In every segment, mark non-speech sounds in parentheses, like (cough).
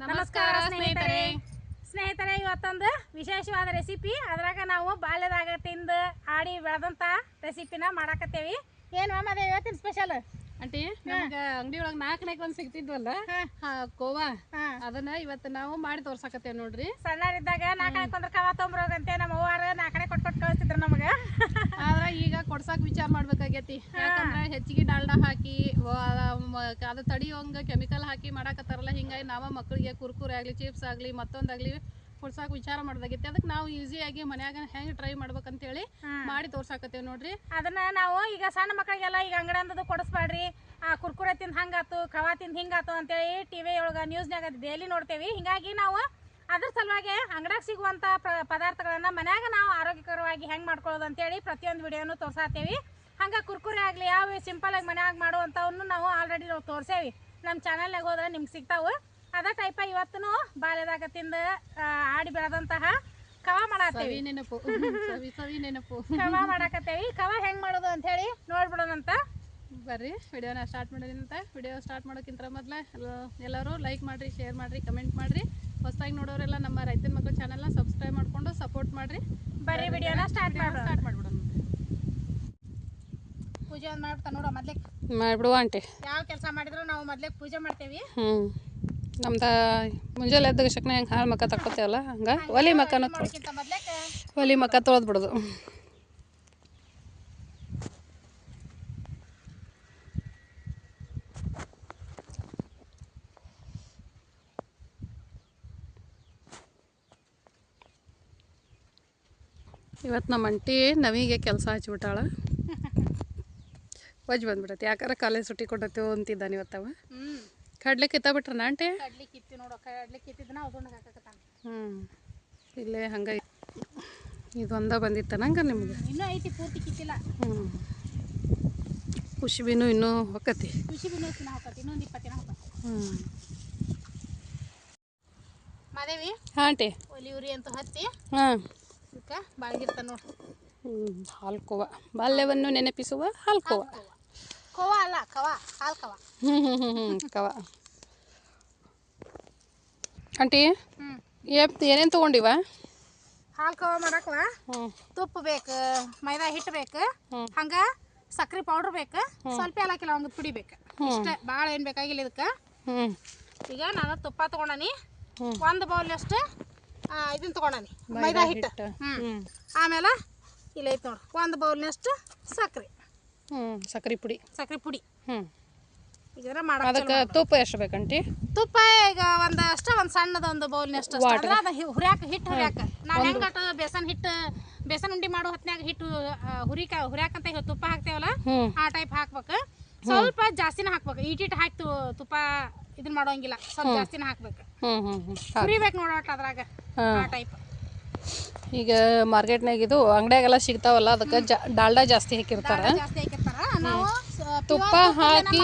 ನಮಸ್ಕಾರ ಸ್ನೇಹಿತರೆ. ಸ್ನೇಹಿತರೆ. ಇವತ್ತೊಂದು ವಿಶೇಷವಾದ ರೆಸಿಪಿ ಅದ್ರಾಗ ನಾವು ಬಾಲ್ಯದಾಗ ತಿಂದು ಆಡಿ ಬೆಳೆದಂತ ರೆಸಿಪಿನ ಮಾಡಾಕತ್ತೇವಿ. ಏನು ಅದೇ ಇವತ್ತಿನ ಸ್ಪೆಷಲ್ ಆಂಟಿ? ನಮ್ಗ ಅಂಗಡಿ ಒಳಗ ನಾಲ್ಕನೇಕ್ ಒಂದ್ ಸಿಗ್ತಿದ್ವಲ್ಲ? ಹಾ, ಕೋವಾ ಅದನ್ನ ಇವತ್ತು ನಾವು ಮಾಡಿ ತೋರ್ಸಾಕತ್ತೇವ್ ನೋಡ್ರಿ. ಸಣ್ಣರಿದ್ದಾಗ ನಾಲ್ಕನೇ ಒಂದ್ರ ಕವಾ ತೊಂಬ್ರೋಗಂತೆ ನಮ್ಮ ಅವ್ವಾರ ನಾಲ್ಕನೇ ಕೊಟ್ ಕೊಟ್ ಕಳಿಸ್ತಿದ್ರು ನಮಗೆ. ಆದ್ರ ಈಗ ಕೊಡ್ಸಾಕ್ ವಿಚಾರ ಮಾಡ್ಬೇಕಾಗೈತಿ. ಯಾಕಂದ್ರ ಹೆಚ್ಚಿಗೆ ಡಾಲ್ಡಾ ಹಾಕಿ ಅದ ತಡಿಯೋ ಅದು ತಡಿಯೋಂಗ ಕೆಮಿಕಲ್ ಹಾಕಿ ಮಾಡಾಕತ್ತಾರಲ್ಲ ಹಿಂಗಾಗಿ ನಾವ ಮಕ್ಕಳಿಗೆ ಕುರ್ಕುರೆ ಆಗ್ಲಿ ಚಿಪ್ಸ್ ಆಗ್ಲಿ ಮತ್ತೊಂದಾಗ್ಲಿ ಕೊಡ್ಸಾಕ್ ವಿಚಾರ ಮಾಡ್ದಾಗೈತಿ. ಅದಕ್ಕೆ ನಾವು ಈಸಿಯಾಗಿ ಮನ್ಯಾಗ ಹೆಂಗ್ ಟ್ರೈ ಮಾಡ್ಬೇಕಂತೇಳಿ ಮಾಡಿ ತೋರ್ಸಾಕತ್ತೇವ್ ನೋಡ್ರಿ. ಅದನ್ನ ನಾವು ಈಗ ಸಣ್ಣ ಮಕ್ಕಳಿಗೆಲ್ಲ ಈಗ ಅಂಗಡಿ ಅಂದದು ಕೊಡಿಸ್ಬೇಡ್ರಿ. ಆ ಕುರ್ಕುರೆ ತಿಂದು ಹಂಗಾತು ಕವ ತಿಂದು ಹಿಂಗಾತು ಅಂತೇಳಿ ಟಿವಿ ಒಳಗ ನ್ಯೂಸ್ನಾಗ ಡೈಲಿ ನೋಡ್ತೇವಿ? ಹಿಂಗಾಗಿ ನಾವು ಅದ್ರ ಸಲುವಾಗಿ ಅಂಗಡಿಯಾಗ ಸಿಗುವಂಥ ಪದಾರ್ಥಗಳನ್ನ ಮನ್ಯಾಗ ನಾವು ಆರೋಗ್ಯಕರವಾಗಿ ಹೆಂಗೆ ಮಾಡ್ಕೊಳ್ಳೋದು ಅಂತೇಳಿ ಪ್ರತಿಯೊಂದು ವಿಡಿಯೋನು ತೋರ್ಸಾತೇವಿ. ಹಂಗ ಕುರ್ಕುರೆ ಆಗಲಿ ಯಾವ ಸಿಂಪಲ್ ಆಗಿ ಮನ್ಯಾಗ ಮಾಡುವಂಥವನ್ನು ನಾವು ಆಲ್ರೆಡಿ ನಾವು ತೋರ್ಸೇವಿ. ನಮ್ಮ ಚಾನಲ್ನಾಗ ಹೋದ್ರೆ ನಿಮ್ಗೆ ಸಿಗ್ತಾವು. ಅದೇ ಟೈಪ ಇವತ್ತು ಬಾಲ್ಯದಾಗ ತಿಂದ ಆ, ಆಡಿ ಬೆಳೆದಂತಹ ಕವ ಮಾಡತ್ತೇವಿ. ಸವಿ ನೆನಪು. (laughs) ಸವಿ ಸವಿ ನೆನಪು. ಕವ ಮಾಡಾಕತ್ತೇವಿ. ಕವ ಹೆಂಗ್ ಮಾಡೋದು ಅಂತ ಹೇಳಿ ನೋಡ್ಬಿಡೋಣಂತ. ಬರ್ರಿ ವಿಡಿಯೋನ ಸ್ಟಾರ್ಟ್ ಮಾಡೋದಂತ ವಿಡಿಯೋ ಸ್ಟಾರ್ಟ್ ಮಾಡೋಕ್ಕಿಂತ ಮೊದಲ ಎಲ್ಲರೂ ಲೈಕ್ ಮಾಡಿರಿ ಶೇರ್ ಮಾಡಿರಿ ಕಮೆಂಟ್ ಮಾಡಿರಿ. ಹೊಸದಾಗಿ ನೋಡೋರೆಲ್ಲ ನಮ್ಮ ರೈತನ ಮಕ್ಕಳು ಚಾನಲ್ನ ಸಬ್ಸ್ಕ್ರೈಬ್ ಮಾಡ್ಕೊಂಡು ಸಪೋರ್ಟ್ ಮಾಡಿರಿ. ಬರೀ ವಿಡಿಯೋನ ಸ್ಟಾರ್ಟ್ ಮಾಡಿ ಸ್ಟಾರ್ಟ್ ಮಾಡ್ಬಿಡೋಣ. ಪೂಜೆ ಒಂದು ಮಾಡ್ಬಿಡ್ತಾ ನೋಡೋ ಮೊದ್ಲೇ ಮಾಡಿಬಿಡುವ ಆಂಟಿ. ಯಾವ ಕೆಲಸ ಮಾಡಿದ್ರು ನಾವು ಮೊದ್ಲೇ ಪೂಜೆ ಮಾಡ್ತೇವಿ. ಹ್ಞೂ ನಮ್ದು ಮುಂಜಾನೆ ಎದ್ದ ಶಕ್ನ ಹೆಂಗೆ ಹಾಳು ಮಕ್ಕ ತಕ್ಕೊತೇವಲ್ಲ ಹಂಗೆ ಒಲಿ ಮಕ್ಕನ ಒಲಿ ಮಕ್ಕ ತೊಳೆದು ಬಿಡೋದು. ಇವತ್ತು ನಮ್ಮ ಅಂಟಿ ನವಿಗೆ ಕೆಲಸ ಹಚ್ಬಿಟ್ಟಾಳ (laughs) ವಜ್ ಬಂದ್ಬಿಡತ್ತೆ. ಯಾಕಾರ ಕಾಲೇಜ್ ಸುಟ್ಟಿ ಕೊಟ್ಟತ್ತೇವು ಅಂತಿದ್ದಾನೆ ಇವತ್ತವ. ಕಡ್ಲೆ ಕಿತ್ತಾಬಿಟ್ರನ ನಾಂಟೆ ಕಡ್ಲಿ ಕಿತ್ತಿ ನೋಡು ಕಡ್ಲಿ ಕಿತ್ತಿದ್ನ ಅದನ್ನ ಹಾಕಕತ್ತಾನ. ಹ್ಞೂ ಇಲ್ಲೇ ಹಂಗೆ ಇದೊಂದ ಬಂದಿತ್ತ ನಂಗೆ ನಿಮ್ಗೆ? ಇನ್ನೂ ಐತಿ ಪೂರ್ತಿ ಕಿತ್ತಿಲ್ಲ. ಹ್ಞೂ ಖುಷಿಬಿನೂ ಇನ್ನೂ ಹೊಕ್ಕತಿ. ಬಿನ್ನೂ ದಿನ ಹಾಕತಿ ಇನ್ನೊಂದು ಇಪ್ಪತ್ತು ದಿನ ಹಾಕತಿ ಹ್ಞೂ ಮಾದೇವಿ ಹಾಂ ಆಂಟಿ. ಒಲಿ ಉರಿ ಅಂತೂ ಹಚ್ಚಿ ಹಾಂ. ಇದಕ್ಕೆ ಬಾಳ್ಗಿರ್ತಾನ ನೋಡು. ಹ್ಞೂ ಹಾಲ್ಕೋವ. ಬಾಲ್ಯವನ್ನು ನೆನಪಿಸುವ ಹಾಲ್ಕೋವ. ಕೋವ ಅಲ್ಲ ಕವ ಹಾಲು ಕವ. ಹ್ಞೂ ಹ್ಞೂ ಹ್ಞೂ ಹ್ಞೂ ಕವ. ಆಂಟಿ ಹ್ಞೂ ಏಪ್ ಏನೇನು ತೊಗೊಂಡಿವ? ಹಾಲು ಕವ ಮಾಡಕ್ವ? ಹ್ಞೂ ತುಪ್ಪ ಬೇಕು ಮೈದಾ ಹಿಟ್ಟು ಬೇಕು ಹ್ಮ್. ಹಂಗ ಸಕ್ರೆ ಪೌಡರ್ ಬೇಕು ಸ್ವಲ್ಪ ಏಲಕ್ಕಿ ಒಂದು ಪುಡಿ ಬೇಕು. ಇಷ್ಟೇ ಭಾಳ ಏನು ಬೇಕಾಗಿಲ್ಲ ಇದಕ್ಕೆ. ಹ್ಞೂ ಈಗ ನಾನು ತುಪ್ಪ ತೊಗೊಂಡನಿ. ಹ್ಮ್. ಒಂದು ಬೌಲ್ನಷ್ಟು ಇದನ್ನ ತೊಗೊಂಡನಿ ಮೈದಾ ಹಿಟ್ಟು. ಹಿಟ್ಟು. ಹ್ಞೂ ಹ್ಞೂ ಆಮೇಲೆ ಇಲ್ಲ ಐತೆ ನೋಡಿ ಒಂದು ಬೌಲ್ನಷ್ಟು ಸಕ್ರೆ. ಹ್ಞೂ ಸಕ್ರೆ ಪುಡಿ. ಸಕ್ರೆ ಪುಡಿ. ಹ್ಞೂ ಮಾಡ ಅದಕ್ಕೆ ತುಪ್ಪ ಎಷ್ಟು ಬೇಕಂಟಿ? ತುಪ್ಪ ಈಗ ಒಂದು ಅಷ್ಟ ಒಂದು ಸಣ್ಣದ ಒಂದು ಬೌಲ್ನಷ್ಟು ಅಷ್ಟ ಅಂದ್ರೆ ಅದು ಹುರ್ಯಾಕ ಹಿಟ್ಟು ಹುರ್ಯಾಕ. ನಾವು ಹೆಂಗ ಬೇಸನ್ ಹಿಟ್ಟು ಬೇಸನ್ ಉಂಡಿ ಮಾಡೋ ಹೊತ್ನ್ಯಾಗ ಹಿಟ್ಟು ಹುರಿಕ ಹುರ್ಯಾಕಂತ ಹೇಳಿ ತುಪ್ಪ ಹಾಕ್ತೇವಲ್ಲ ಆ ಟೈಪ್ ಹಾಕ್ಬೇಕು. ಸ್ವಲ್ಪ ಜಾಸ್ತಿನ ಹಾಕ್ಬೇಕು. ಈಟಿಟ್ ಹಾಕಿ ಹಾಕ್ತು ತುಪ್ಪ ಇದನ್ನ ಮಾಡೋಂಗಿಲ್ಲ. ಸ್ವಲ್ಪ ಜಾಸ್ತಿನ ಹಾಕ್ಬೇಕು. ಹುರಿಬೇಕು ನೋಡೋಟ ಅದ್ರಾಗ ಆ ಟೈಪ್ ಈಗ ಮಾರ್ಕೆಟ್ನಾಗ ಇದು ಅಂಗಡಿಯಾಗೆಲ್ಲ ಸಿಗ್ತಾವಲ್ಲ ಅದಕ್ಕೆ ಜಾ ಡಾಲ್ಡಾ ಜಾಸ್ತಿ ಹಾಕಿರ್ತಾರ. ನಾವು ತುಪ್ಪ ಹಾಕಿ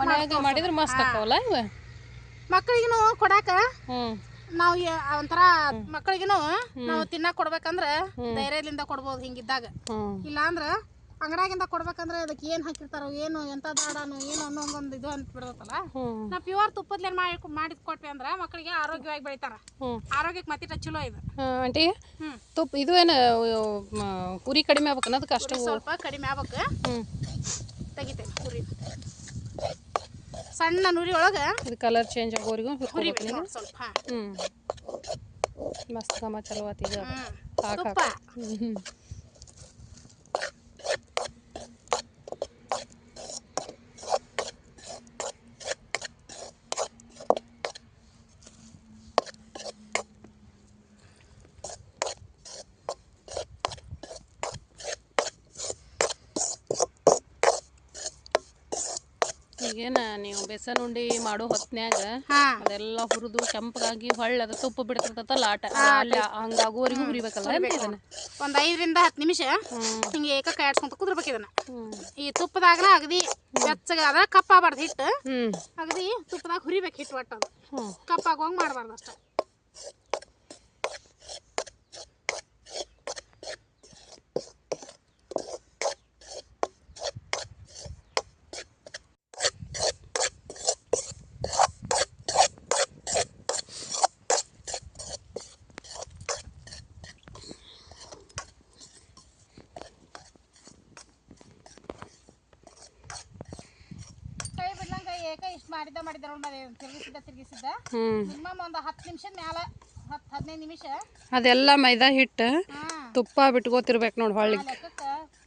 ಮನ್ಯಾಗ ಮಾಡಿದ್ರೆ ಮಸ್ತ್ ಆಕಾವಲ್ಲ ಇವ. ಮಕ್ಕಳಿಗೂ ಕೊಡಾಕ ನಾವು ಒಂಥರ ಮಕ್ಕಳಿಗೂ ನಾವು ತಿನ್ನಕ್ ಕೊಡ್ಬೇಕಂದ್ರ ಧೈರ್ಯದಿಂದ ಕೊಡ್ಬೋದು ಹಿಂಗಿದ್ದಾಗ. ಇಲ್ಲಾಂದ್ರ ಅಂಗಡ್ಯಾಗಿಂದ ಕೊಡ್ಬೇಕಂದ್ರೆ ಅದಕ್ಕೆ ಏನ್ ಹಾಕಿರ್ತಾರೋ ಏನು ಎಂತ ದಾಡಾನು ಏನು ಅನ್ನೋ ಒಂದು ಇದು ಅಂತ ಬಿಡ್ತಲ್ಲ ನಾವು ಪ್ಯೂರ್ ತುಪ್ಪದ್ಲೇನ್ ಮಾಡಿ ಮಾಡಿದ್ ಕೊಟ್ವಿ ಅಂದ್ರ ಮಕ್ಕಳಿಗೆ ಆರೋಗ್ಯವಾಗಿ ಬೆಳಿತಾರ. ಆರೋಗ್ಯಕ್ಕೆ ಮತ್ತಿಟ ಚಲೋ ಇದು. ಆಂಟಿ. ತುಪ್ಪ ಇದು ಏನು ಕುರಿ ಕಡಿಮೆ ಆಗ್ಬೇಕು ಅನ್ನೋದು ಕಷ್ಟ ಸ್ವಲ್ಪ ಕಡಿಮೆ ಆಗ್ಬೇಕು. ತೆಗಿತೇನೆ ಹುರಿ ಸಣ್ಣ ನುರಿ ಒಳಗ ಇದು ಕಲರ್ ಚೇಂಜ್ ಆಗೋರಿಗೂ ನೋಡ್ ಸ್ವಲ್ಪ. ಹ್ಞೂ ಮಸ್ತ್ ಗಮ ಚಲೋ ಆತ್ ಈಗ ಹ್ಮ್. ತುಪ್ಪ ಹಾಕ್ ಹ್ಞೂ ಹ್ಞೂ ಈಗೇನ ನೀವು ಬೆಸನ್ ಉಂಡಿ ಮಾಡೋ ಹೊತ್ನ್ಯಾಗ ಅದೆಲ್ಲಾ ಹುರಿದು ಕೆಂಪಗಾಗಿ ಹೊಳ್ಳ ಅದ ತುಪ್ಪ ಬಿಡ್ತಿರ್ತೈತಲ್ಲ ಆಟ. ಅಲ್ಲಿ ಹಂಗಾಗುವವರೆಗೂ ಹುರಿಬೇಕಲ್ಲ ಇದನ್ನ? ಒಂದ್ ಐದರಿಂದ ಹತ್ತು ನಿಮಿಷ ಹಿಂಗ ಏಕ ಕೈ ಆಡ್ಸ್ಕೊಂತ ಕುದ್ರಬೇಕು ಇದನ್ನ. ಈ ತುಪ್ಪದಾಗನ ಅಗದಿ ಬೆಚ್ಚಗ ಅದ ಕಪ್ಪಾಗಬಾರ್ದು ಹಿಟ್ಟು. ಹಿಟ್ಟ ಅಗದಿ ತುಪ್ಪದಾಗ ಹುರಿಬೇಕು ಹಿಟ್ಟು ಒಟ್ಟ ಅದು ಹ್ಮ್ ಕಪ್ಪಾಗುವಂಗೆ ಮಾಡಬಾರ್ದು ಅಷ್ಟೇ. ರೌಂಡ್ ತಿರುಗಿಸಿದ್ದ ತಿರುಗಿಸಿದ್ದ. ಹ್ಞೂ ಮಿನಿಮಮ್ ಒಂದು ಹತ್ತು ನಿಮಿಷದ ಮ್ಯಾಲ ಹತ್ತು ಹದಿನೈದು ನಿಮಿಷ. ಅದೆಲ್ಲ ಮೈದಾ ಹಿಟ್ಟು ತುಪ್ಪ ಬಿಟ್ಕೋತಿರ್ಬೇಕು ನೋಡಿ ಹೊಳ್ಳಿ. ಹೊಳ್ಳಿಗೆ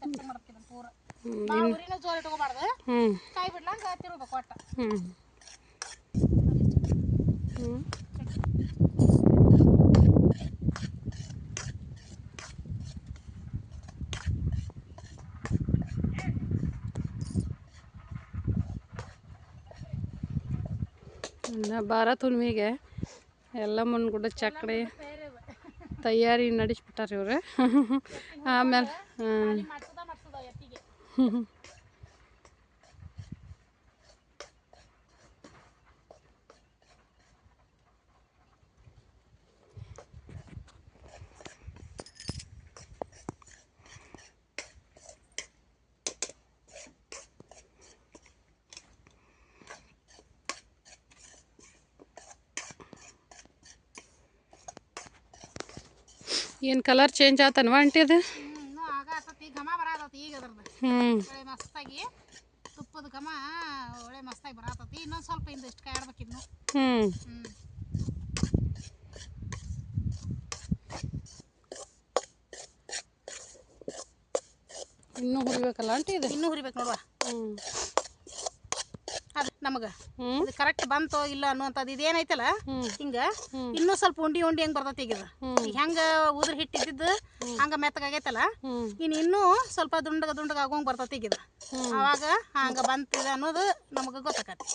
ಹ್ಮ್ ಮಾಡ್ತೀನಿ ಪೂರ. ಭಾಳ ಉರಿನೂ ಜೋರ್ ಇಟ್ಕೋಬಾರ್ದು. ಹ್ಞೂ ಕಾಯಿ ಬಿಡ್ಲಂಗ ತಿರುಗ್ಬೇಕು ಒಟ್ಟ. ಹ್ಞೂ ಭಾರತ್ ಹುಣ್ಣಿಮೆಗೆ ಎಲ್ಲ ಮುನ್ಗುಡ ಚಕ್ಕಡಿ ತಯಾರಿ ನಡೆಸ್ಬಿಟ್ಟಾರ ಇವ್ರು. ಆಮೇಲೆ ಹ್ಞೂ ಏನು ಕಲರ್ ಚೇಂಜ್ ಆತನ್ವ ಆಂಟಿ ಅದು? ಘಮ ಬರಾತತಿ ಈಗ ಅದ್ರದ್ದು. ಒಳ್ಳೆ ಮಸ್ತಾಗಿ ತುಪ್ಪದ ಘಮ ಒಳ್ಳೆ ಮಸ್ತಾಗಿ ಬರಾತತಿ. ಇನ್ನೊಂದು ಸ್ವಲ್ಪ ಇಂದ ಇಷ್ಟು ಕಾಯಿ ಇನ್ನು ಇನ್ನೂ ಹುರಿಬೇಕಲ್ಲ ಆಂಟಿ ಇದು? ಇನ್ನೂ ಹುರಿಬೇಕು ನೋಡುವ. ಹ್ಞೂ ನಮಗೆ. ಇದು ಕರೆಕ್ಟ್ ಬಂತೋ ಇಲ್ಲ ಅನ್ನುವಂಥದ್ದು ಇದೇನೈತಲ್ಲ? ಹಿಂಗ. ಇನ್ನೂ ಸ್ವಲ್ಪ ಉಂಡಿ ಉಂಡಿ ಹೆಂಗ್ ಬರ್ತೈತಿ ಈಗ. ಹೆಂಗ ಉದ್ರ ಹಿಟ್ಟಿದ್ದು ಹಂಗ ಮೆತ್ತಗಾಗೈತಲ್ಲ? ಇನ್ನು ಇನ್ನೂ ಸ್ವಲ್ಪ ದುಂಡಗ ದುಂಡಗ ಆಗೋಂಗ್ ಬರ್ತೈತಿ ಈಗ. ಅವಾಗ ಹಂಗ ಬಂತಿದೆ ಅನ್ನೋದು ನಮಗ ಗೊತ್ತಾಕತಿ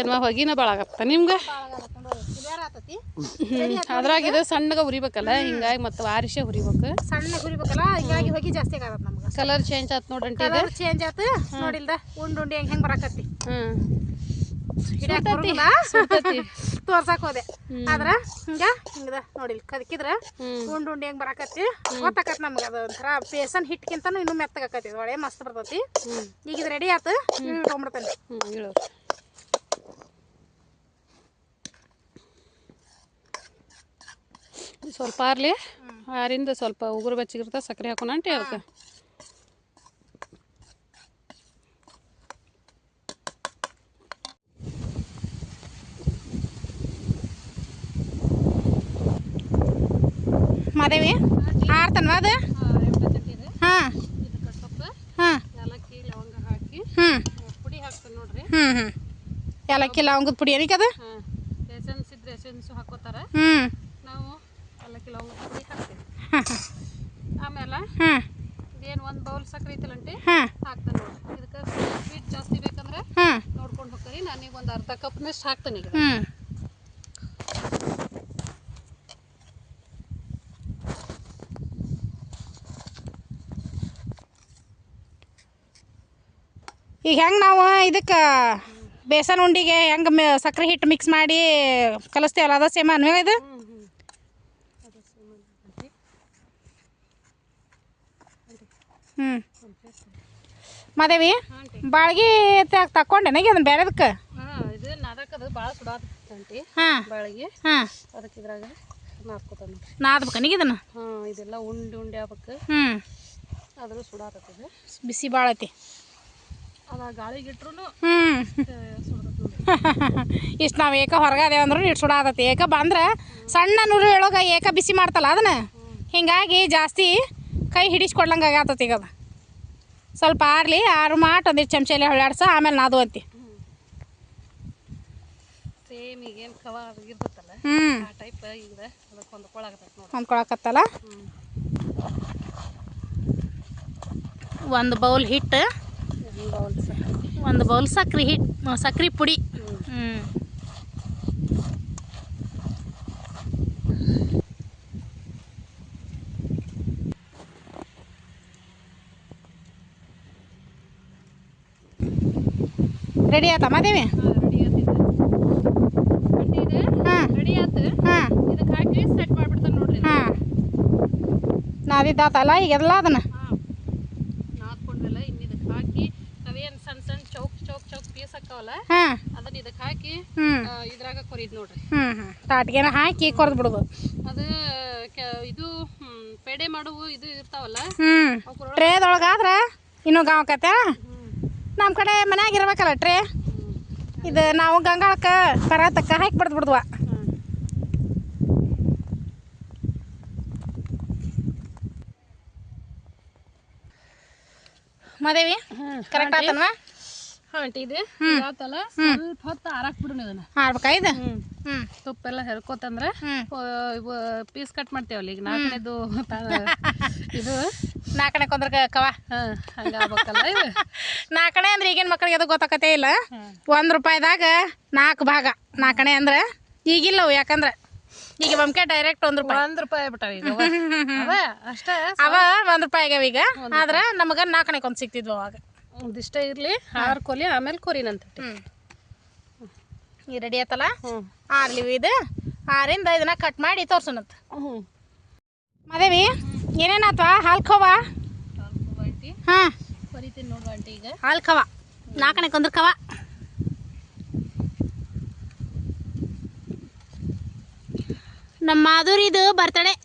ಏನಮ್ಮ ಹೊಗಿನ ಭಾಳ ಆಗತ್ತ ನಿಮ್ಗೆ? ಅದ್ರಾಗ ಇದು ಸಣ್ಣಗೆ ಹುರಿಬೇಕಲ್ಲ ಹಿಂಗಾಗಿ ಮತ್ತೆ ವಾರಿಸೆ ಹುರಿಬೇಕು. ಸಣ್ಣ ಹುರಿಬೇಕಲ್ಲ ಹಿಂಗಾಗಿ ಹೊಗಿ ಜಾಸ್ತಿ ಆಗತ್ತೆ ನಮ್ಗೆ. ಕಲರ್ ಚೇಂಜ್ ಆತ್ ಇದು. ಕಲರ್ ಚೇಂಜ್ ಆತ ನೋಡಿಲ್ದ? ಉಂಡು ಉಂಡಿ ಹೆಂಗ್ ಹೆಂಗ್ ಬರಾಕತ್ತಿ. (laughs) ತೋರ್ಸಾಕ್ ಹೋದೆ. ಆದ್ರ ಹಿಂಗ ಹಿಂಗದ ನೋಡಿಲ್ ಕದಕಿದ್ರ ಉಂಡು ಉಂಡ್ ಹೆಂಗ್ ಬರಾಕತ್ತಿ? ಗೊತ್ತಾಕತ್ ನಮ್ಗೆ ಅದು ಒಂಥರ ಬೇಸನ್ ಹಿಟ್ಕಿಂತನೂ ಇನ್ನೂ ಮೆತ್ತಗಾಕತ್ತಿ ಒಳ್ಳೆ ಮಸ್ತ್ ಬರ್ತೈತಿ. ಈಗ ಇದು ರೆಡಿ ಆತು? ಇಟ್ಕೊಂಡ್ಬಿಡ್ತೇನೆ ಹ್ಞೂ ಹೇಳು ಸ್ವಲ್ಪ ಆರ್ಲಿ ಆರಿಂದ ಸ್ವಲ್ಪ ಉಗುರು ಬೆಚ್ಚಗಿರ್ತ ಸಕ್ಕರೆ ಹಾಕೋಣ ಆಂಟಿ ಅದಕ್ಕೆ ಮಾದೇವಿ ಆರ್ತನ್ವಾ ಅದು ಹಾಂ. ಹಾಂ. ಏಲಕ್ಕಿ ಲವಂಗ ಹಾಕಿ ಹ್ಞೂ ಪುಡಿ ಹಾಕ್ತಾನೆ ನೋಡ್ರಿ ಹ್ಞೂ ಹ್ಞೂ ಏಲಕ್ಕಿ ಲವಂಗದ ಪುಡಿ ಏನಕ್ಕೆ ಅದು? ಎಸೆನ್ಸ್ ಇದ್ರೆ ಎಸೆನ್ಸು ಹಾಕೋತಾರ. ಹ್ಞೂ ಏಲಕ್ಕಿ ಲವಂಗ ಪುಡಿ ಹಾಕ್ತೀವಿ ಹಾಂ ಆಮೇಲೆ ಹಾಂ ಇದೇನು ಒಂದು ಬೌಲ್ ಸಕ್ಕರೆ ಐತಲ್ಲಂಟಿ ಹಾಕ್ತಾನೆ ನೋಡ್ರಿ ಇದಕ್ಕೆ ಸ್ವೀಟ್ ಜಾಸ್ತಿ ಬೇಕಂದ್ರೆ ಹಾಂ ನೋಡ್ಕೊಂಡು ಹೋಗ್ತೀನಿ. ನಾನೀಗ ಒಂದು ಅರ್ಧ ಕಪ್ನಷ್ಟು ಹಾಕ್ತಾನೆ ಈಗ. ಈಗ ಹೆಂಗೆ ನಾವು ಇದಕ್ಕೆ ಬೇಸನ್ ಉಂಡಿಗೆ ಹೆಂಗೆ ಸಕ್ಕರೆ ಹಿಟ್ಟು ಮಿಕ್ಸ್ ಮಾಡಿ ಕಲಿಸ್ತೀವಲ್ಲ ಅದ ಸೇಮ್ ಅನ್ವೇ ಇದು? ಹ್ಞೂ ಮಾದೇವಿ ಬಾಳ್ಗಿ ತಕೊಂಡೆ ನನಗೆ ಅದನ್ನ ಬೇರೆದಕ್ಕೆ ಹಾಂ ಇದು ನಾದಕದು ಭಾಳ ಸುಡಾತಂಟಿ ಹಾಂ. ಬಾಳ್ಗಿ. ಹಾಂ. ಅದಕ್ಕೆ ಇದ್ರಾಗ ನಾದ್ಕೋತಾನೆ. ನೋಡ್ರಿ ನಾದ್ಬೇಕು ನನಗೆ ಇದನ್ನು ಹಾಂ ಇದೆಲ್ಲ ಉಂಡೆ ಉಂಡೆ ಆಗ್ಬೇಕು. ಹ್ಞೂ ಅದ್ರ ಸುಡಾತದ ಬಿಸಿ ಭಾಳ ಐತಿ. ಅದ ಗಾಳಿಗೆ ಇಟ್ರು ಹ್ಞೂ ಸುಡತೈತಿ ಇಷ್ಟು ನಾವು ಏಕ ಹೊರಗದೇವ ಅಂದ್ರೂ ಇಟ್ಟು ಸುಡಾತತಿ ಏಕ ಬಂದ್ರೆ ಸಣ್ಣ ನೂರು ಒಳಗೆ ಏಕ ಬಿಸಿ ಮಾಡ್ತಲ್ಲ ಅದನ್ನ? ಹಿಂಗಾಗಿ ಜಾಸ್ತಿ ಕೈ ಹಿಡಿಸ್ಕೊಡ್ಲಂಗೆ ಈಗ ಅದು ಸ್ವಲ್ಪ ಆರ್ಲಿ ಆರು ಮಾಟ್ ಒಂದಿಷ್ಟು ಚಮಚೆಲೆ ಹೊಳ್ಳಾಡ್ಸ ಆಮೇಲೆ ನಾದು ಅಂತಿ. ಹೊಂದ್ಕೊಳಕತ್ತಲ್ಲ ಒಂದು ಬೌಲ್ ಹಿಟ್ಟು ಒಂದು ಬೌಲ್ ಸಕ್ರೆ. ಹಿಟ್ಟು ಸಕ್ರೆ ಪುಡಿ. ಹ್ಞೂ ಹ್ಞೂ ರೆಡಿ ಆಯ್ತಾ ಮಾದೇವಿ ರೆಡಿ ಆತಿದೆ ಬಟ್ಟಿ ಇದೆ ಹಾಂ ರೆಡಿ ಆತು ಹಾಂ ಇದಕ್ಕೆ ಹಾಕಿ ಸೆಟ್ ಮಾಡ್ಬಿಡ್ತಾನೆ ನೋಡ್ರಿ ಹಾಂ ನಾದಿದ್ದಾತಲ್ಲ ಈಗ ಎಲ್ಲ ಅದನ್ನ ಹಾಂ ನಾದ್ಕೊಂಡ್ರಲ್ಲ ಇನ್ನು ಇದಕ್ಕೆ ಹಾಕಿ ನಾವೇನು ಸಣ್ಣ ಸಣ್ಣ ಚೌಕ್ ಚೌಕ್ ಚೌಕ್ ಪೀಸ್ ಹಾಕವಲ್ಲ ಹಾಂ ಅದನ್ನ ಇದಕ್ಕೆ ಹಾಕಿ ಹ್ಞೂ ಆ, ಇದ್ರಾಗ ನಾದಿದ್ದಾತಲ್ಲ ಈಗ ಎಲ್ಲ ಅದನ್ನ ತಾಟ್ಗೆನ ಹಾಕಿ ಕೊರ್ದು ಬಿಡುದು ಅದು ಇದು ಪೇಡೆ ಮಾಡುವು ಇದು ಇರ್ತಾವಲ್ಲ ಟ್ರೇದೊಳಗಾದ್ರೆ ಇನ್ನೂ ಗಾವಕತ್ತೆ ನಮ್ಮ ಕಡೆ ಮನ್ಯಾಗ ಇರ್ಬೇಕಲ್ಲ ಟ್ರೇ? ಇದು ನಾವು ಗಂಗಾಳಕ್ಕೆ ಕರಾತಕ್ಕ ಹಾಕಿ ಬಿಡ್ದು ಬಿಡ್ದ್ವ. ಮಾದೇವಿ ಕರೆಕ್ಟ್ ಆತನ್ವಾ? ಹಾಂ ಇದು. ಆತಲ್ಲ ಸ್ವಲ್ಪ ಹೊತ್ತು ಆರಾಕ್ ಬಿಡು ಇದನ್ನ ಮಾಡ್ಬೇಕಾ ಇದು ಹ್ಞೂ ಹ್ಞೂ ತುಪ್ಪ ಹೆರ್ಕೋತಂದ್ರೆ ಪೀಸ್ ಕಟ್ ಮಾಡ್ತೇವಲ್ಲ ಈಗ ನಾಲ್ಕನೇದು ಇದು ನಾಲ್ಕನೇ ಕೊಂದ್ರ ಕವ? ಹಾಂ ಹಂಗಾಗ್ಬೇಕಲ್ಲ ಇದು. ನಾಲ್ಕನೇ ಅಂದ್ರೆ ಈಗಿನ ಮಕ್ಳಿಗೆ ಅದು ಗೊತ್ತಾಕತ್ತೇ ಇಲ್ಲ. ಒಂದ್ ರೂಪಾಯಿದಾಗ ನಾಲ್ಕು ಭಾಗ. ನಾಲ್ಕನೇ ಅಂದ್ರೆ ಈಗಿಲ್ಲ ಅವು ಯಾಕಂದ್ರೆ ಈಗ ಬಮ್ಕೆ ಡೈರೆಕ್ಟ್ ಒಂದ್ ರೂಪಾಯಿ. ಒಂದ್ ರೂಪಾಯಿ ಬಿಟ್ಟಾವ ಈಗ ಅವ. ಅವ ಅಷ್ಟೇ ಅವ ಒಂದು ರೂಪಾಯಿ ಆಗ್ಯಾವ ಈಗ. ಆದ್ರೆ ನಮಗ ನಾಲ್ಕನೇ ಕೊಂದ್ ಸಿಕ್ತಿದ್ವು ಅವಾಗ. ಒಂದಿಷ್ಟ ಇರ್ಲಿ ಆರು ಕೊಲಿ ಆಮೇಲೆ ಕೊರಿನಂತ ಈ ರೆಡಿ ಆತಲ್ಲ ಆರ್ಲಿ ಇದು. ಆರಿಂದ ಇದನ್ನ ಕಟ್ ಮಾಡಿ ತೋರ್ಸೋಣಂತ ಮದೇವಿ ಏನೇನಾತ್ವಾ ಹಾಲು ಖವ? ಆಂಟಿ ಹಾಂ. ಕೊರಿತೀನಿ ನೋಡು ಆಂಟಿ ಈಗ ಹಾಲು ಖವ. ನಾಲ್ಕನೇ ಕೊಂದ್ರ ಕವ ನಮ್ಮ ಮಾಧುರಿದು ಬರ್ತಡೆ (laughs)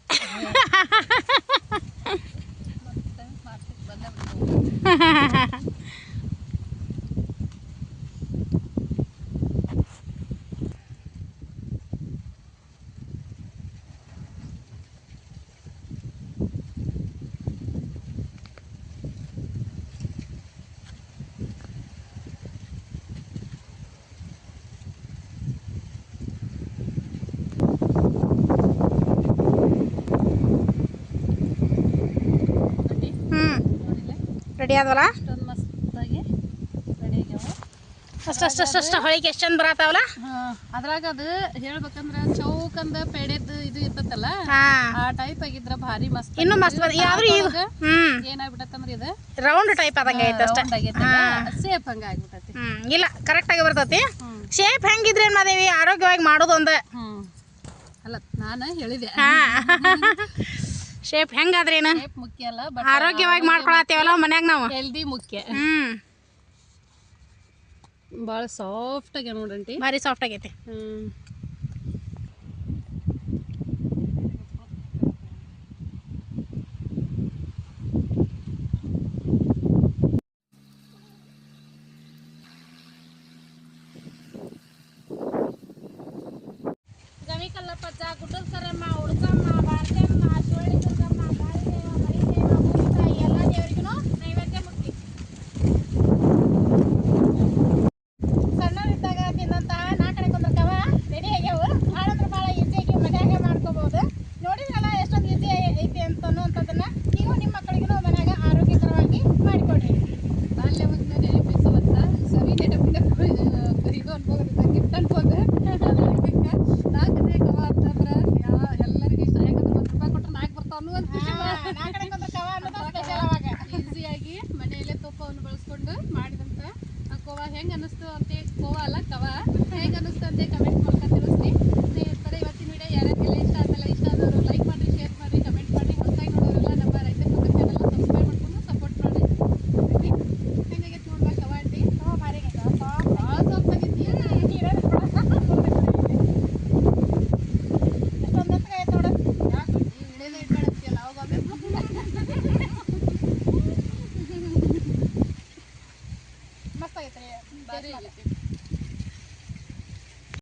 ಹ್ಞೂ ನೋಡಿಲ್ಲ ರೆಡಿ ಆದವಲ್ಲ? ಅಷ್ಟು ಅಷ್ಟು ಆಗ್ಯಾವ ಅಷ್ಟಷ್ಟಷ್ಟು ಹೊಳಿಗೆ ಎಷ್ಟು ಚಂದ ಬರತ್ತಾವಲ್ಲ? ಹಾಂ ಅದ್ರಾಗ ಅದು ಹೇಳ್ಬೇಕಂದ್ರ ಚೌಕಂದ ಪೇಡೆದ್ ಇದು ಇರ್ತೈತಲ್ಲ ಹಾಂ. ಆ ಟೈಪ್ ಆಗಿದ್ರ ಭಾರಿ ಮಸ್ತ್ ಇನ್ನು ಮಸ್ತ್ ಯಾವ ಯಾವ್ದು ಇದು ಹ್ಞೂ ಏನಾಗ್ಬಿಟ್ಟತ್ತಂದ್ರ ಇದು? ರೌಂಡ್ ಟೈಪ್ ಆದಂಗ ಐತೆ ಅಷ್ಟ. ಸೇಫ್ ಹಂಗ ಆಗ್ಬಿಟ್ಟೈತಿ ಹ್ಞೂ ಇಲ್ಲ ಕರೆಕ್ಟಾಗಿ ಬರ್ತೈತಿ. ಸೇಫ್ ಶೇಪ್ ಹೆಂಗಿದ್ರೆ ಮಾದೇವಿ ಆರೋಗ್ಯವಾಗಿ ಮಾಡೋದು ಒಂದ ಅಲ್ಲ ನಾನು ಹೇಳಿದೆ. ಹಾಂ. (laughs) ಶೇಪ್ ಹೆಂಗಾದ್ರೇನ ಮುಖ್ಯ ಅಲ್ಲ ಆರೋಗ್ಯವಾಗಿ ಮಾಡ್ಕೊಳತ್ತೇವಲ್ಲ ಮನ್ಯಾಗ ನಾವು? ಹೆಲ್ದಿ ಮುಖ್ಯ. ಹ್ಮ್. ಭಾಳ ಸಾಫ್ಟ್ ಆಗ್ಯಾವ ನೋಡಂಟಿ ಭಾರಿ ಸಾಫ್ಟ್ ಆಗೈತಿ. ಹ್ಮ್.